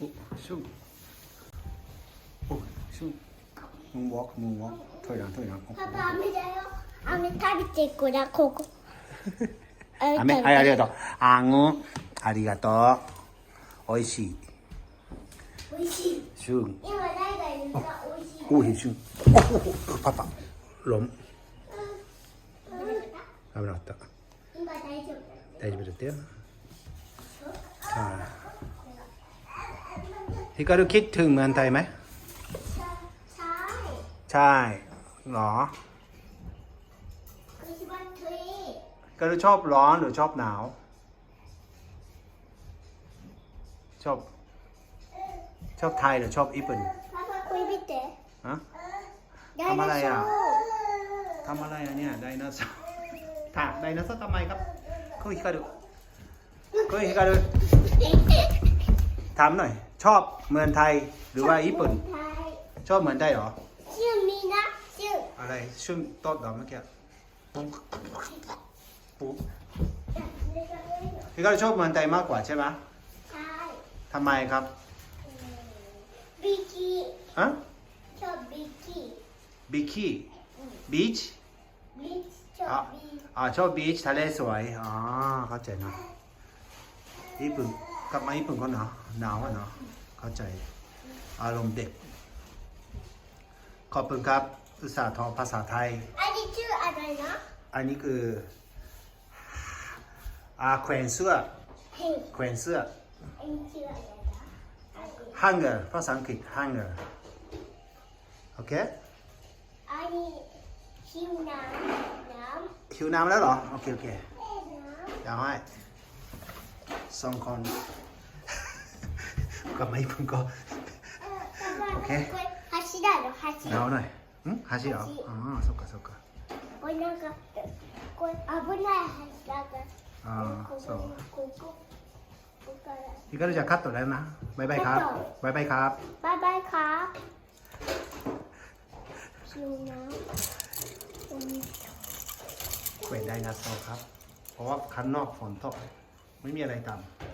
어, 슝. 어, 슝. 문목, 문목. 토양, 토양. 아빠 아미래요? 아미 타비치 있구나, 고고. 아미, 아리, 아리가또. 앙우, 아리가또. 오이시. 오이시. 슝. 이거 나이가 있는데, 오이시. 오이, 슝. 어, 어, 봐봐. 롬. 아, 나왔다. 이거 다이브. 다이브 됐대요? 자. ฮิการุคิดถึงเมืองไทยไหม ใช่ใช่หรอก็รุชอบร้อนหรือชอบหนาว ชอบ ชอบไทยหรือชอบญี่ปุ่นทำอะไรอะทำอะไรอะเนี่ยไดโนเสาร์ถากไดโนเสาร์ทำไมครับคุยฮิการุคุยฮิการุถามหน่อย ชอบเมืองไทยหรือว่าญี่ปุ่น ชอบเมืองไทยเหรอ ชื่อมีนะชื่ออะไรชื่อต้นดอกเมื่อกี้ปุ๊บพี่ก็ชอบเมืองไทยมากกว่าใช่ไหมใช่ทำไมครับบิกิฮะชอบบิกิบิกิบีชบีชชอบบีชอ๋อชอบบีชทะเลสวยอ๋อเข้าใจนะญี่ปุ่น กลับมาญี่ปุ่นก็หนาวหนาวอะเนาะเข้าใจอารมณ์เด็ก ขอบคุณครับ อุตส่าห์ทอภาษาไทย อันนี้ชื่ออะไรนะอันนี้คืออาแขวนเสื้อเฮ้ยแขวนเสื้ออันนี้ชื่ออะไรนะอันนี้ hanger ภาษาอังกฤษ hanger โอเคอันนี้หิวน้ำน้ำหิวน้ำแล้วเหรอ โอเค โอเคน้ำ เดี๋ยวให้ สองคน กลับมาญี่ปุ่นก็ オッケー。これ橋だろ หนาว 橋。 หน่อยหึ橋เหรอ อ๋อそっかそっかこれなんかこれ危ない橋だから。 อ่า こ そう ここここから。 พี่ก็จะคัดตัวแล้วนะบายบายครับบายบายครับ バイバイครับหิวน้ำอืม เกวนไดนาโซครับ เพราะว่าข้างนอกฝนตก ไม่มีอะไรทำ